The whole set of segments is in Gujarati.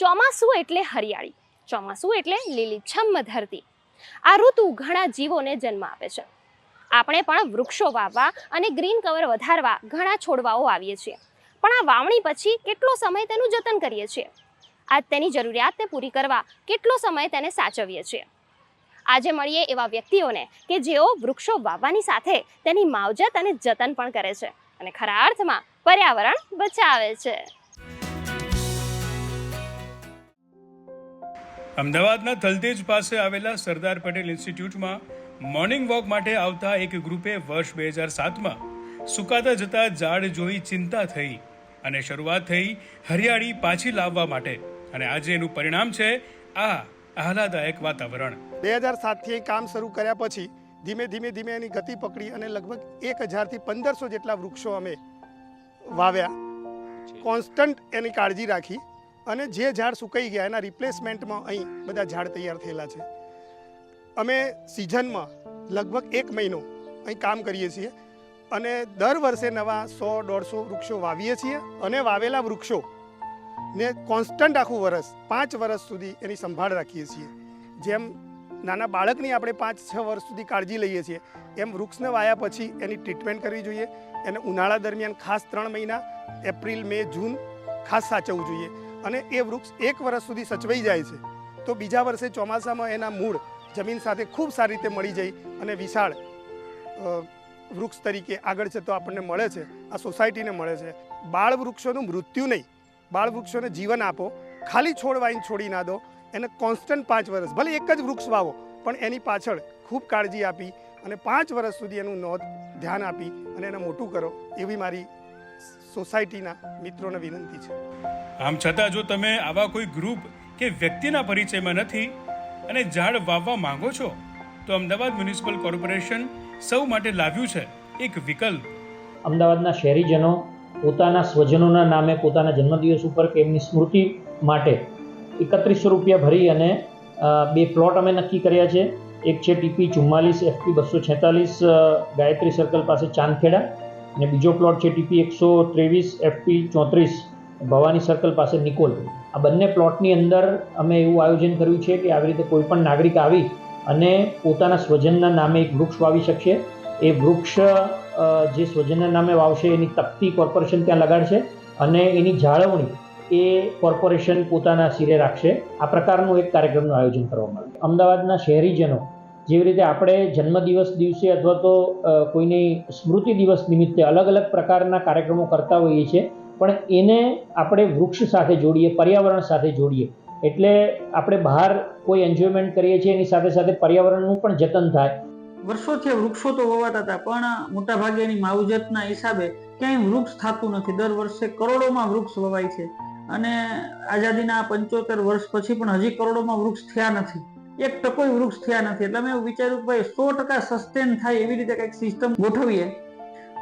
ચોમાસું એટલે હરિયાળી, ચોમાસું એટલે લીલીછમ ધરતી. આ ઋતુ ઘણા જીવોને જન્મ આપે છે. આપણે પણ વૃક્ષો વાવવા અને ગ્રીન કવર વધારવા ઘણા છોડવાઓ આવીએ છીએ. પણ આ વાવણી પછી કેટલો સમય તેનું જતન કરીએ છીએ? આજ તેની જરૂરિયાતને પૂરી કરવા કેટલો સમય તેને સાચવીએ છીએ? આજે મળીએ એવા વ્યક્તિઓને કે જેઓ વૃક્ષો વાવવાની સાથે તેની માવજત અને જતન પણ કરે છે અને ખરા અર્થમાં પર્યાવરણ બચાવે છે. અમદાવાદના થલતેજ પાસે આવેલા સરદાર પટેલ ઇન્સ્ટિટ્યૂટમાં મોર્નિંગ વોક માટે આવતા એક ગ્રુપે વર્ષ બે હજાર સાતમાં સુકાતા જતા ઝાડ જોઈ ચિંતા થઈ અને શરૂઆત થઈ હરિયાળી પાછી લાવવા માટે. અને આજે એનું પરિણામ છે આ આહલાદાયક વાતાવરણ. બે હજાર સાતથી કામ શરૂ કર્યા પછી ધીમે ધીમે ધીમે એની ગતિ પકડી અને લગભગ એક હજારથી પંદરસો જેટલા વૃક્ષો અમે વાવ્યા. કોન્સ્ટન્ટ એની કાળજી રાખી. અને જે ઝાડ સુકાઈ ગયા એના રિપ્લેસમેન્ટમાં અહીં બધા ઝાડ તૈયાર થયેલા છે. અમે સિઝનમાં લગભગ એક મહિનો અહીં કામ કરીએ છીએ અને દર વર્ષે નવા સો, દોઢસો વૃક્ષો વાવીએ છીએ અને વાવેલા વૃક્ષો ને કોન્સ્ટન્ટ આખું વરસ, પાંચ વર્ષ સુધી એની સંભાળ રાખીએ છીએ. જેમ નાના બાળકની આપણે પાંચ, છ વર્ષ સુધી કાળજી લઈએ છીએ, એમ વૃક્ષને વાયા પછી એની ટ્રીટમેન્ટ કરવી જોઈએ. એને ઉનાળા દરમિયાન ખાસ ત્રણ મહિના, એપ્રિલ, મે, જૂન ખાસ સાચવવું જોઈએ. અને એ વૃક્ષ એક વર્ષ સુધી સચવાઈ જાય છે. તો બીજા વર્ષે ચોમાસામાં એના મૂળ જમીન સાથે ખૂબ સારી રીતે મળી જાય અને વિશાળ વૃક્ષ તરીકે આગળ છે તો આપણને મળે છે. આ સોસાયટીને મળે છે. બાળ વૃક્ષોનું મૃત્યુ નહીં. બાળ વૃક્ષોને જીવન આપો. ખાલી છોડ વાઈને છોડી ના દો. એને કોન્સ્ટન્ટ પાંચ વર્ષ ભલે એક જ વૃક્ષ વાવો, પણ એની પાછળ ખૂબ કાળજી આપી અને પાંચ વર્ષ સુધી એનું નોંધ, ધ્યાન આપી અને એને મોટું કરો એવી મારી સોસાયટીના મિત્રોને વિનંતી છે. આમ છતાં જો તમે આવા કોઈ ગ્રુપ કે વ્યક્તિના પરિચયમાં નથી અને ઝાડ વાવવા માંગો છો, તો અમદાવાદ મ્યુનિસિપલ કોર્પોરેશન સૌ માટે લાવ્યું છે એક વિકલ્પ. અમદાવાદના શહેરીજનો પોતાના સ્વજનોના નામે પોતાના જન્મદિવસ ઉપર કે એમની સ્મૃતિ માટે એકત્રીસો રૂપિયા ભરી અને બે પ્લોટ અમે નક્કી કર્યા છે. એક છે ટીપી ચુમ્માલીસ એફપી બસો છેતાલીસ ગાયત્રી સર્કલ પાસે ચાંદખેડા અને બીજો પ્લોટ છે ટીપી એકસો ત્રેવીસ એફપી ચોત્રીસ. ભવાની સર્કલ પાસે નિકોલ. આ બંને પ્લોટની અંદર અમે એવું આયોજન કર્યું છે કે આવી રીતે કોઈ પણ નાગરિક આવી અને પોતાના સ્વજનના નામે એક વૃક્ષ વાવી શકશે. એ વૃક્ષ જે સ્વજનના નામે વાવશે, એની તકતી કોર્પોરેશન ત્યાં લગાડશે અને એની જાળવણી એ કોર્પોરેશન પોતાના સિરે રાખશે. આ પ્રકારનું એક કાર્યક્રમનું આયોજન કરવામાં આવ્યું. અમદાવાદના શહેરીજનો જેવી રીતે આપણે જન્મદિવસ દિવસે અથવા તો કોઈની સ્મૃતિ દિવસ નિમિત્તે અલગ અલગ પ્રકારના કાર્યક્રમો કરતા હોઈએ છીએ પણ એને આપણે વૃક્ષ સાથે જોડીએ, પર્યાવરણ સાથે જોડીએ. એટલે આપણે બહાર કોઈ એન્જોયમેન્ટ કરીએ છીએ, એની સાથે સાથે પર્યાવરણનું પણ જતન થાય. વર્ષોથી વૃક્ષો તો વવાતા હતા, પણ મોટાભાગે એની માવજતના હિસાબે ક્યાંય વૃક્ષ થતું નથી. દર વર્ષે કરોડોમાં વૃક્ષ વવાય છે. અને આઝાદીના પંચોતેર વર્ષ પછી પણ હજી કરોડોમાં વૃક્ષ થયા નથી. એક ટકોય વૃક્ષ થયા નથી. એટલે અમે વિચાર્યું કે ભાઈ, સો ટકા સસ્ટેન થાય એવી રીતે કંઈક સિસ્ટમ ગોઠવીએ,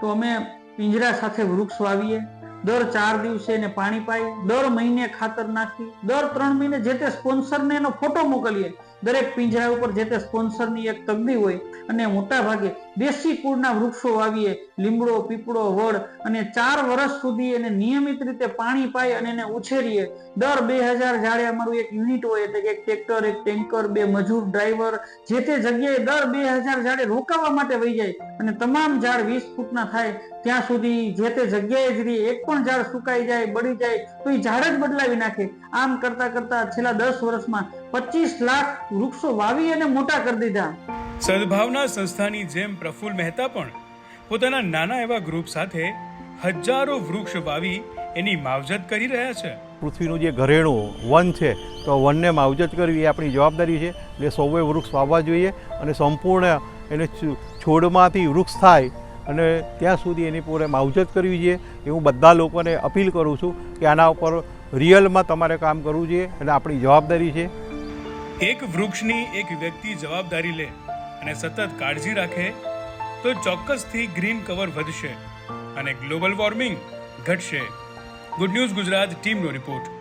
તો અમે પિંજરા સાથે વૃક્ષ વાવીએ. દર ચાર દિવસે એને પાણી પાઈ, દર મહિને ખાતર નાખી, દર ત્રણ મહિને જે તે સ્પોન્સરને એનો ફોટો મોકલીએ દરેક પિંજરા ઉપર જે તે સ્પોન્સરની એક તગડી હોય અને મોટા ભાગે દેશી કુળના વૃક્ષો વાવીએ, લીમડો, પીપળો, વડ અને ચાર વર્ષ સુધી એને નિયમિત રીતે પાણી પાય અને એને ઉછેરીએ. દર બે હજાર ઝાડે અમારું એક યુનિટ હોય, એટલે કે એક ટ્રેક્ટર એક ટેન્કર બે મજૂર ડ્રાઈવર જે તે જગ્યાએ દર બે હજાર ઝાડે રોકાવા માટે વહી જાય અને તમામ ઝાડ વીસ ફૂટના થાય, ત્યાં સુધી જે તે જગ્યાએ જ રહી, એક પણ ઝાડ સુકાઈ જાય, બળી જાય, તો એ ઝાડ જ બદલાવી નાખે. આમ કરતા કરતા છેલ્લા દસ વર્ષમાં પચીસ લાખ વૃક્ષો વાવી અને મોટા કરી દીધા. સદભાવના સંસ્થાની જેમ પ્રફુલ્લ મહેતા પણ પોતાના નાના એવા ગ્રુપ સાથે હજારો વૃક્ષ વાવી એની માવજત કરી રહ્યા છે. પૃથ્વીનું જે ઘરેણું વન છે તો વનને માવજત કરવી એ આપણી જવાબદારી છે. એટલે સૌએ વૃક્ષ વાવવા જોઈએ અને સંપૂર્ણ એને છોડમાંથી વૃક્ષ થાય અને ત્યાં સુધી એની પૂરે માવજત કરવી જોઈએ. એ હું બધા લોકોને અપીલ કરું છું કે આના ઉપર રિયલમાં તમારે કામ કરવું જોઈએ અને આપણી જવાબદારી છે. એક વૃક્ષની એક વ્યક્તિ જવાબદારી લે અને સતત કાળજી રાખે, તો ચોક્કસથી ગ્રીન કવર વધશે અને ગ્લોબલ વોર્મિંગ ઘટશે. ગુડ ન્યૂઝ ગુજરાત ટીમનો રિપોર્ટ.